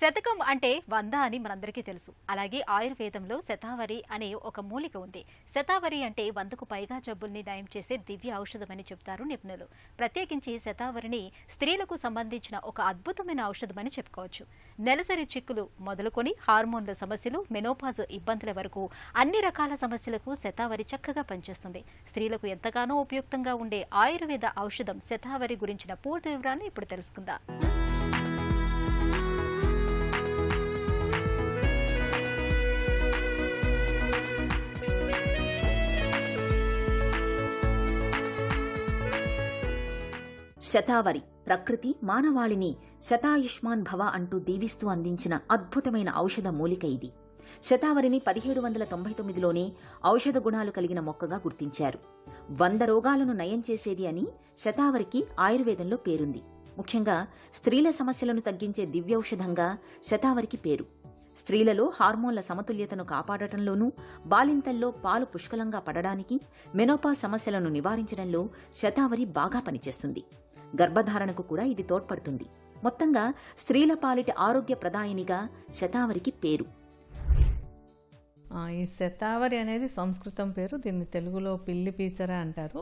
శతకం అంటే వంద అని మనందరికీ తెలుసు. అలాగే ఆయుర్వేదంలో శతావరి అనే ఒక మూలిక ఉంది. శతావరి అంటే వందకు పైగా జబ్బుల్ని నయం చేసే దివ్య ఔషధమని చెప్తారు నిపుణులు. ప్రత్యేకించి శతావరిని స్త్రీలకు సంబంధించిన ఒక అద్భుతమైన ఔషధమని చెప్పుకోవచ్చు. నెలసరి చిక్కులు మొదలుకొని హార్మోన్ల సమస్యలు మెనోపాజ్ ఇబ్బందుల వరకు అన్ని రకాల సమస్యలకు శతావరి చక్కగా పనిచేస్తుంది. స్త్రీలకు ఎంతగానో ఉపయుక్తంగా ఉండే ఆయుర్వేద ఔషధం శతావరి గురించిన పూర్తి వివరాన్ని ఇప్పుడు తెలుసుకుందాం. శతావరి ప్రకృతి మానవాళిని శతాయుష్మాన్ భవ అంటూ దీవిస్తూ అందించిన అద్భుతమైన ఔషధ మూలిక ఇది. శతావరిని పదిహేడు వందల తొంభై తొమ్మిదిలోనే ఔషధ గుణాలు కలిగిన మొక్కగా గుర్తించారు. వంద రోగాలను నయం చేసేది అని శతావరికి ఆయుర్వేదంలో పేరుంది. ముఖ్యంగా స్త్రీల సమస్యలను తగ్గించే దివ్యౌషధంగా శతావరికి పేరు. స్త్రీలలో హార్మోన్ల సమతుల్యతను కాపాడటంలోనూ బాలింతల్లో పాలు పుష్కలంగా పడడానికి మెనోపా సమస్యలను నివారించడంలో శతావరి బాగా పనిచేస్తుంది. గర్భధారణకు కూడా ఇది తోడ్పడుతుంది. మొత్తంగా స్త్రీల పాలిటి ఆరోగ్య ప్రదాయనిగా శతావరికి పేరు. ఈ శతావరి అనేది సంస్కృతం పేరు దీన్ని తెలుగులో పిల్లి పీచర అంటారు.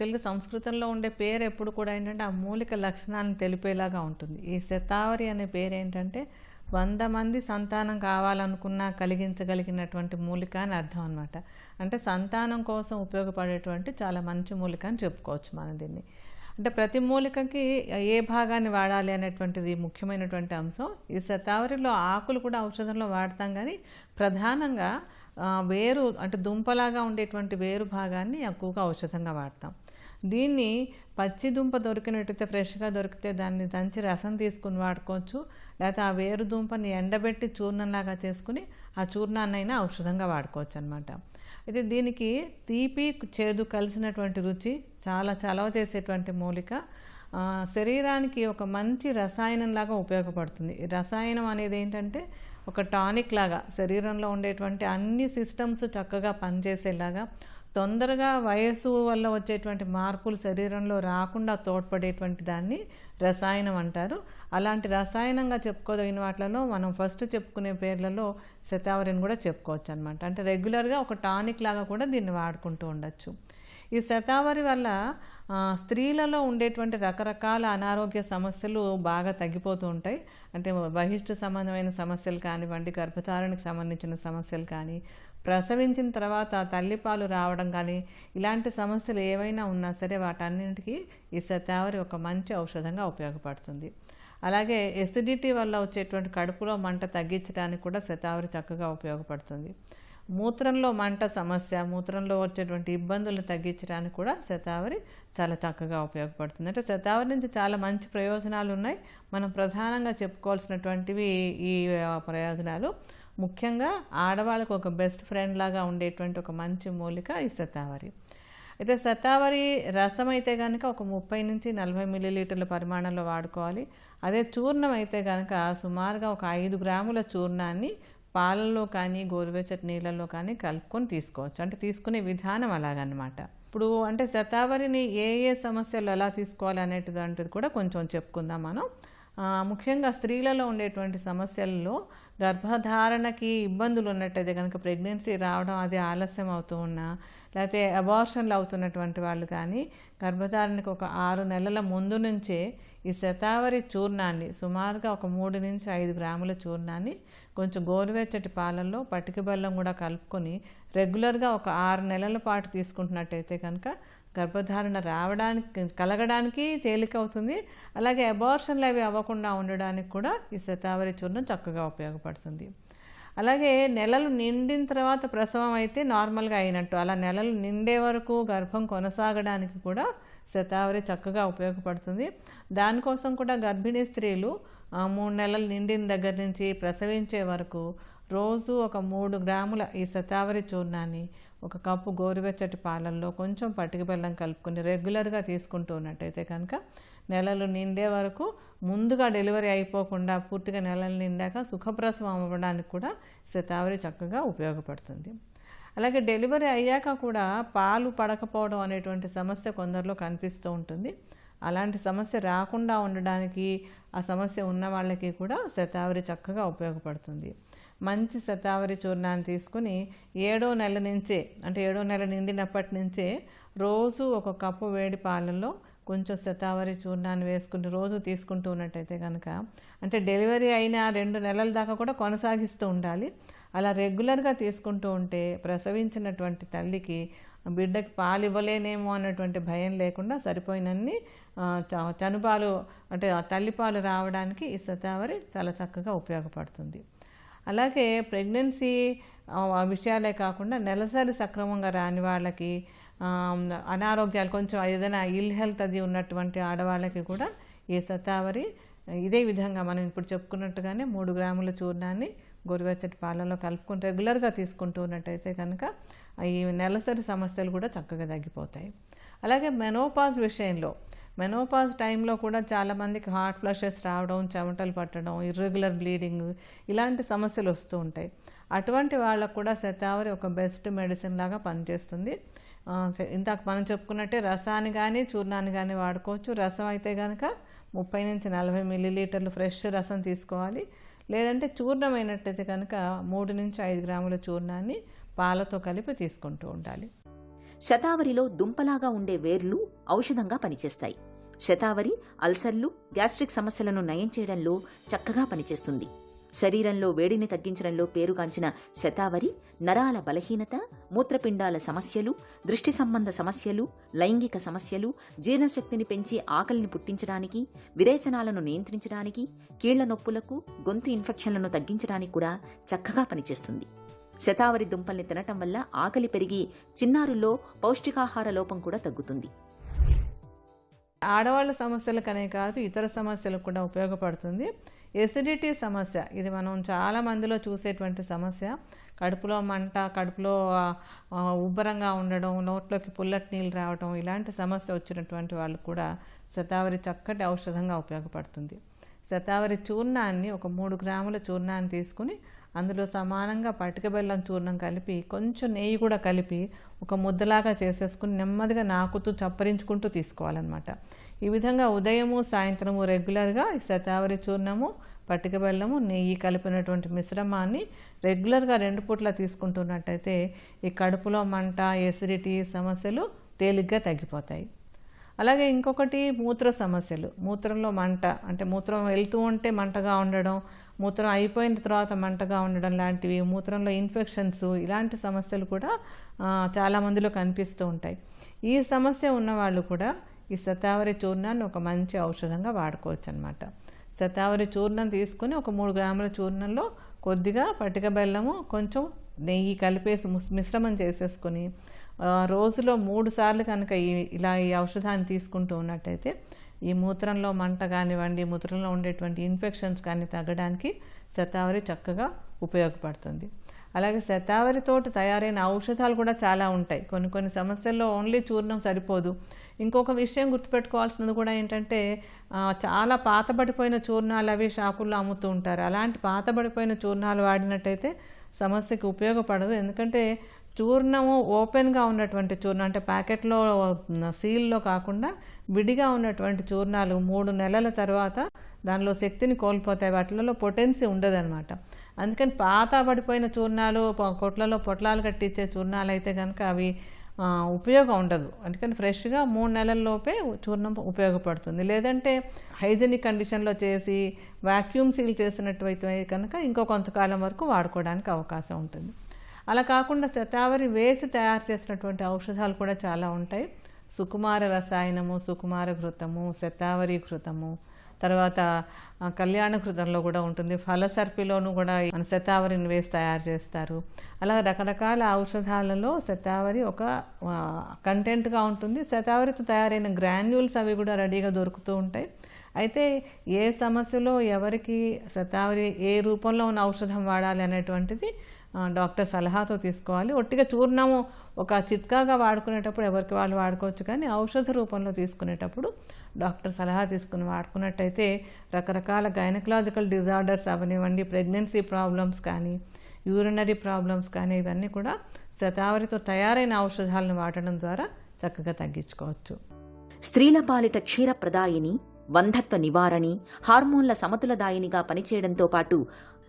తెలుగు సంస్కృతంలో ఉండే పేరు ఎప్పుడు కూడా ఏంటంటే ఆ మూలిక లక్షణాలను తెలిపేలాగా ఉంటుంది. ఈ శతావరి అనే పేరు ఏంటంటే వంద మంది సంతానం కావాలనుకున్నా కలిగించగలిగినటువంటి మూలిక అని అర్థం అనమాట అంటే సంతానం కోసం ఉపయోగపడేటువంటి చాలా మంచి మూలిక అని చెప్పుకోవచ్చు మనం దీన్ని. అంటే ప్రతి మూలికకి ఏ భాగాన్ని వాడాలి అనేటువంటిది ముఖ్యమైనటువంటి అంశం. ఈ శతావరిలో ఆకులు కూడా ఔషధంలో వాడతాం కానీ ప్రధానంగా వేరు అంటే దుంపలాగా ఉండేటువంటి వేరు భాగాన్ని ఎక్కువగా ఔషధంగా వాడతాం. దీన్ని పచ్చి దుంప దొరికినట్టయితే ఫ్రెష్గా దొరికితే దాన్ని దంచి రసం తీసుకుని వాడుకోవచ్చు. లేకపోతే ఆ వేరు దుంపని ఎండబెట్టి చూర్ణంలాగా చేసుకుని ఆ చూర్ణాన్నైనా ఔషధంగా వాడుకోవచ్చు అనమాట అయితే దీనికి తీపి చేదు కలిసినటువంటి రుచి చాలా చలవ చేసేటువంటి మూలిక. శరీరానికి ఒక మంచి రసాయనంలాగా ఉపయోగపడుతుంది. రసాయనం అనేది ఏంటంటే ఒక టానిక్ లాగా శరీరంలో ఉండేటువంటి అన్ని సిస్టమ్స్ చక్కగా పనిచేసేలాగా తొందరగా వయస్సు వల్ల వచ్చేటువంటి మార్పులు శరీరంలో రాకుండా తోడ్పడేటువంటి దాన్ని రసాయనం అంటారు. అలాంటి రసాయనంగా చెప్పుకోదగిన వాటిలలో మనం ఫస్ట్ చెప్పుకునే పేర్లలో శతావరిని కూడా చెప్పుకోవచ్చు అనమాట అంటే రెగ్యులర్గా ఒక టానిక్ లాగా కూడా దీన్ని వాడుకుంటూ ఉండొచ్చు. ఈ శతావరి వల్ల స్త్రీలలో ఉండేటువంటి రకరకాల అనారోగ్య సమస్యలు బాగా తగ్గిపోతూ ఉంటాయి. అంటే బహిష్టు సంబంధమైన సమస్యలు కానివ్వండి గర్భధారణకు సంబంధించిన సమస్యలు కానీ ప్రసవించిన తర్వాత తల్లిపాలు రావడం కానీ ఇలాంటి సమస్యలు ఏవైనా ఉన్నా సరే వాటన్నింటికి ఈ శతావరి ఒక మంచి ఔషధంగా ఉపయోగపడుతుంది. అలాగే ఎసిడిటీ వల్ల వచ్చేటువంటి కడుపులో మంట తగ్గించడానికి కూడా శతావరి చక్కగా ఉపయోగపడుతుంది. మూత్రంలో మంట సమస్య మూత్రంలో వచ్చేటువంటి ఇబ్బందులు తగ్గించడానికి కూడా శతావరి చాలా చక్కగా ఉపయోగపడుతుంది అంటే శతావరి నుంచి చాలా మంచి ప్రయోజనాలు ఉన్నాయి. మనం ప్రధానంగా చెప్పుకోవాల్సినటువంటివి ఈ ప్రయోజనాలు. ముఖ్యంగా ఆడవాళ్ళకు ఒక బెస్ట్ ఫ్రెండ్ లాగా ఉండేటువంటి ఒక మంచి మూలిక ఈ శతావరి. అయితే శతావరి రసం అయితే కనుక ఒక ముప్పై నుంచి నలభై మిల్లీలీటర్ల పరిమాణంలో వాడుకోవాలి. అదే చూర్ణం అయితే కనుక సుమారుగా ఒక ఐదు గ్రాముల చూర్ణాన్ని పాలల్లో కానీ గోరువెచ్చటి నీళ్ళల్లో కానీ కలుపుకొని తీసుకోవచ్చు. అంటే తీసుకునే విధానం అలాగనమాట. ఇప్పుడు అంటే శతావరిని ఏ ఏ సమస్యలు ఎలా తీసుకోవాలి అనేటిది కూడా కొంచెం చెప్పుకుందాం మనం. ముఖ్యంగా స్త్రీలలో ఉండేటువంటి సమస్యల్లో గర్భధారణకి ఇబ్బందులు ఉన్నట్టయితే కనుక ప్రెగ్నెన్సీ రావడం అది ఆలస్యం అవుతూ ఉన్నా లేకపోతే అబార్షన్లు అవుతున్నటువంటి వాళ్ళు కానీ గర్భధారణకు ఒక ఆరు నెలల ముందు నుంచే ఈ శతావరి చూర్ణాన్ని సుమారుగా ఒక మూడు నుంచి ఐదు గ్రాముల చూర్ణాన్ని కొంచెం గోరువెచ్చటి పాలల్లో పటిక బెల్లం కూడా కలుపుకొని రెగ్యులర్గా ఒక ఆరు నెలల పాటు తీసుకుంటున్నట్టయితే కనుక గర్భధారణ రావడానికి కలగడానికి తేలిక అవుతుంది. అలాగే అబార్షన్లు అవి అవ్వకుండా ఉండడానికి కూడా ఈ శతావరి చూర్ణం చక్కగా ఉపయోగపడుతుంది. అలాగే నెలలు నిండిన తర్వాత ప్రసవం అయితే నార్మల్గా అయినట్టు అలా నెలలు నిండే వరకు గర్భం కొనసాగడానికి కూడా శతావరి చక్కగా ఉపయోగపడుతుంది. దానికోసం కూడా గర్భిణీ స్త్రీలు మూడు నెలలు నిండిన దగ్గర నుంచి ప్రసవించే వరకు రోజు ఒక మూడు గ్రాముల ఈ శతావరి చూర్ణాన్ని ఒక కప్పు గోరువెచ్చటి పాలల్లో కొంచెం పట్టిక బెల్లం కలుపుకొని రెగ్యులర్గా తీసుకుంటూ ఉన్నట్టయితే కనుక నెలలు నిండే వరకు ముందుగా డెలివరీ అయిపోకుండా పూర్తిగా నెలలు నిండాక సుఖప్రసవం అవ్వడానికి కూడా శతావరి చక్కగా ఉపయోగపడుతుంది. అలాగే డెలివరీ అయ్యాక కూడా పాలు పడకపోవడం అనేటువంటి సమస్య కొందరిలో కనిపిస్తూ ఉంటుంది. అలాంటి సమస్య రాకుండా ఉండడానికి ఆ సమస్య ఉన్న వాళ్ళకి కూడా శతావరి చక్కగా ఉపయోగపడుతుంది. మంచి శతావరి చూర్ణాన్ని తీసుకుని ఏడో నెల నుంచే అంటే ఏడో నెల నిండినప్పటి నుంచే రోజు ఒక కప్పు వేడి పాలల్లో కొంచెం శతావరి చూర్ణాన్ని వేసుకుంటూ రోజు తీసుకుంటూ ఉన్నట్టయితే కనుక అంటే డెలివరీ అయిన రెండు నెలల దాకా కూడా కొనసాగిస్తూ ఉండాలి. అలా రెగ్యులర్గా తీసుకుంటూ ఉంటే ప్రసవించినటువంటి తల్లికి బిడ్డకి పాలు ఇవ్వలేనేమో అన్నటువంటి భయం లేకుండా సరిపోయినన్ని చ- చనుపాలు అంటే తల్లిపాలు రావడానికి ఈ శతావరి చాలా చక్కగా ఉపయోగపడుతుంది. అలాగే ప్రెగ్నెన్సీ విషయాలే కాకుండా నెలసరి సక్రమంగా రాని వాళ్ళకి అనారోగ్యాలు కొంచెం ఏదైనా ఇల్ హెల్త్ అది ఉన్నటువంటి ఆడవాళ్ళకి కూడా ఈ శతావరి ఇదే విధంగా మనం ఇప్పుడు చెప్పుకున్నట్టుగానే మూడు గ్రాముల చూర్ణాన్ని గోరువెచ్చటి పాలలో కలుపుకొని రెగ్యులర్గా తీసుకుంటూ ఉన్నట్టయితే కనుక ఈ నెలసరి సమస్యలు కూడా చక్కగా తగ్గిపోతాయి. అలాగే మెనోపాజ్ విషయంలో మెనోపాజ్ టైంలో కూడా చాలామందికి హార్ట్ ఫ్లషెస్ రావడం చెమటలు పట్టడం ఇర్రెగ్యులర్ బ్లీడింగ్ ఇలాంటి సమస్యలు వస్తూ ఉంటాయి. అటువంటి వాళ్ళకు కూడా శతావరి ఒక బెస్ట్ మెడిసిన్ లాగా పనిచేస్తుంది. ఆ, ఇందాక మనం చెప్పుకున్నట్టే రసాన్ని కానీ చూర్ణాన్ని కానీ వాడుకోవచ్చు. రసం అయితే కనుక ముప్పై నుంచి నలభై మిల్లీలీటర్లు ఫ్రెష్ రసం తీసుకోవాలి. లేదంటే చూర్ణమైనట్టయితే కనుక మూడు నుంచి ఐదు గ్రాముల చూర్ణాన్ని పాలతో కలిపి తీసుకుంటూ ఉండాలి. శతావరిలో దుంపలాగా ఉండే వేర్లు ఔషధంగా పనిచేస్తాయి. శతావరి అల్సర్లు గ్యాస్ట్రిక్ సమస్యలను నయం చేయడంలో చక్కగా పనిచేస్తుంది. శరీరంలో వేడిని తగ్గించడంలో పేరుగాంచిన శతావరి నరాల బలహీనత మూత్రపిండాల సమస్యలు దృష్టి సంబంధ సమస్యలు లైంగిక సమస్యలు జీర్ణశక్తిని పెంచి ఆకలిని పుట్టించడానికి విరేచనాలను నియంత్రించడానికి కీళ్ళ నొప్పులకు గొంతు ఇన్ఫెక్షన్లను తగ్గించడానికి కూడా చక్కగా పనిచేస్తుంది. శతావరి దుంపల్ని తినటం వల్ల ఆకలి పెరిగి చిన్నారుల్లో పౌష్టికాహార లోపం కూడా తగ్గుతుంది. ఆడవాళ్ళ సమస్యలకనే కాదు ఇతర సమస్యలకు కూడా ఉపయోగపడుతుంది. ఎసిడిటీ సమస్య. ఇది మనం చాలా మందిలో చూసేటువంటి సమస్య. కడుపులో మంట కడుపులో ఉబ్బరంగా ఉండడం నోట్లోకి పుల్లటి నీళ్ళు రావడం ఇలాంటి సమస్య వచ్చినటువంటి వాళ్ళు కూడా శతావరి చక్కటి ఔషధంగా ఉపయోగపడుతుంది. శతావరి చూర్ణాన్ని ఒక మూడు గ్రాముల చూర్ణాన్ని తీసుకుని అందులో సమానంగా పటిక బెల్లం చూర్ణం కలిపి కొంచెం నెయ్యి కూడా కలిపి ఒక ముద్దలాగా చేసేసుకుని నెమ్మదిగా నాకుతూ చప్పరించుకుంటూ తీసుకోవాలన్నమాట. ఈ విధంగా ఉదయము సాయంత్రము రెగ్యులర్గా ఈ శతావరి చూర్ణము పట్టిక బెల్లము నెయ్యి కలిపినటువంటి మిశ్రమాన్ని రెగ్యులర్గా రెండు పూట్ల తీసుకుంటున్నట్టయితే ఈ కడుపులో మంట ఎసిడిటీ సమస్యలు తేలిగ్గా తగ్గిపోతాయి. అలాగే ఇంకొకటి మూత్ర సమస్యలు. మూత్రంలో మంట అంటే మూత్రం వెళ్తూ ఉంటే మంటగా ఉండడం మూత్రం అయిపోయిన తర్వాత మంటగా ఉండడం లాంటివి మూత్రంలో ఇన్ఫెక్షన్స్ ఇలాంటి సమస్యలు కూడా చాలామందిలో చాలా మందిలో కనిపిస్తూ ఉంటాయి. ఈ సమస్య ఉన్నవాళ్ళు కూడా ఈ శతావరి చూర్ణాన్ని ఒక మంచి ఔషధంగా వాడుకోవచ్చు అనమాట శతావరి చూర్ణం తీసుకుని ఒక మూడు గ్రాముల చూర్ణంలో కొద్దిగా పటిక బెల్లము కొంచెం నెయ్యి కలిపేసి మిశ్రమం చేసేసుకొని రోజులో మూడు సార్లు కనుక ఈ ఇలా ఈ ఔషధాన్ని తీసుకుంటూ ఉన్నట్టయితే ఈ మూత్రంలో మంట కానివ్వండి మూత్రంలో ఉండేటువంటి ఇన్ఫెక్షన్స్ కానీ తగ్గడానికి శతావరి చక్కగా ఉపయోగపడుతుంది. అలాగే శతావరితోటి తయారైన ఔషధాలు కూడా చాలా ఉంటాయి. కొన్ని కొన్ని సమస్యల్లో ఓన్లీ చూర్ణం సరిపోదు. ఇంకొక విషయం గుర్తుపెట్టుకోవాల్సింది కూడా ఏంటంటే చాలా పాతబడిపోయిన చూర్ణాలు అవి షాపుల్లో అమ్ముతూ ఉంటారు. అలాంటి పాతబడిపోయిన చూర్ణాలు వాడినట్టయితే సమస్యకి ఉపయోగపడదు. ఎందుకంటే చూర్ణము ఓపెన్గా ఉన్నటువంటి చూర్ణం అంటే ప్యాకెట్లో సీల్లో కాకుండా విడిగా ఉన్నటువంటి చూర్ణాలు మూడు నెలల తర్వాత దానిలో శక్తిని కోల్పోతాయి. వాటిలలో పొటెన్సీ ఉండదన్నమాట. అందుకని పాత పడిపోయిన చూర్ణాలు కొట్లలో పొట్లాలు కట్టించే చూర్ణాలు అయితే కనుక అవి ఉపయోగం ఉండదు. అందుకని ఫ్రెష్గా మూడు నెలల్లోపే చూర్ణం ఉపయోగపడుతుంది. లేదంటే హైజెనిక్ కండిషన్లో చేసి వాక్యూమ్ సీల్ చేసినట్టువైతే కనుక ఇంకో కొంతకాలం వరకు వాడుకోవడానికి అవకాశం ఉంటుంది. అలా కాకుండా శతావరి వేసి తయారు చేసినటువంటి ఔషధాలు కూడా చాలా ఉంటాయి. సుకుమార రసాయనము సుకుమార ఘృతము శతావరి ఘృతము తర్వాత కళ్యాణకృతంలో కళ్యాణ కూడా ఉంటుంది. ఫలసర్పిలోనూ కూడా మన శతావరిని వేసి తయారు చేస్తారు. అలా రకరకాల ఔషధాలలో శతావరి ఒక కంటెంట్గా ఉంటుంది. శతావరితో తయారైన గ్రాన్యూల్స్ అవి కూడా రెడీగా దొరుకుతూ ఉంటాయి. అయితే ఏ సమస్యలో ఎవరికి శతావరి ఏ రూపంలో ఉన్న ఔషధం వాడాలి అనేటువంటిది డాక్టర్ సలహాతో తీసుకోవాలి. ఒట్టిగా చూర్ణము ఒక చిట్కాగా వాడుకునేటప్పుడు ఎవరికి వాళ్ళు వాడుకోవచ్చు కానీ ఔషధ రూపంలో తీసుకునేటప్పుడు డాక్టర్ సలహా తీసుకుని వాడుకున్నట్టయితే రకరకాల గైనకలాజికల్ డిజార్డర్స్ అవనివ్వండి ప్రెగ్నెన్సీ ప్రాబ్లమ్స్ కానీ యూరినరీ ప్రాబ్లమ్స్ కానీ ఇవన్నీ కూడా శతావరితో తయారైన ఔషధాలను వాడడం ద్వారా చక్కగా తగ్గించుకోవచ్చు. స్త్రీల పాలిట క్షీరప్రదాయిని వంధత్వ నివారణి హార్మోన్ల సమతులదాయినిగా పనిచేయడంతో పాటు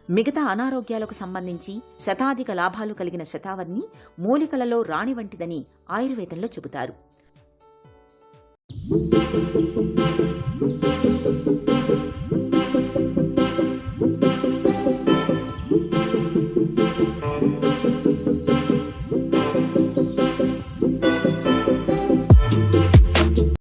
మిగతా అనారోగ్యాలకు సంబంధించి శతాధిక లాభాలు కలిగిన శతావర్ణి మూలికలలో రాణి వంటిదని ఆయుర్వేదంలో చెబుతారు.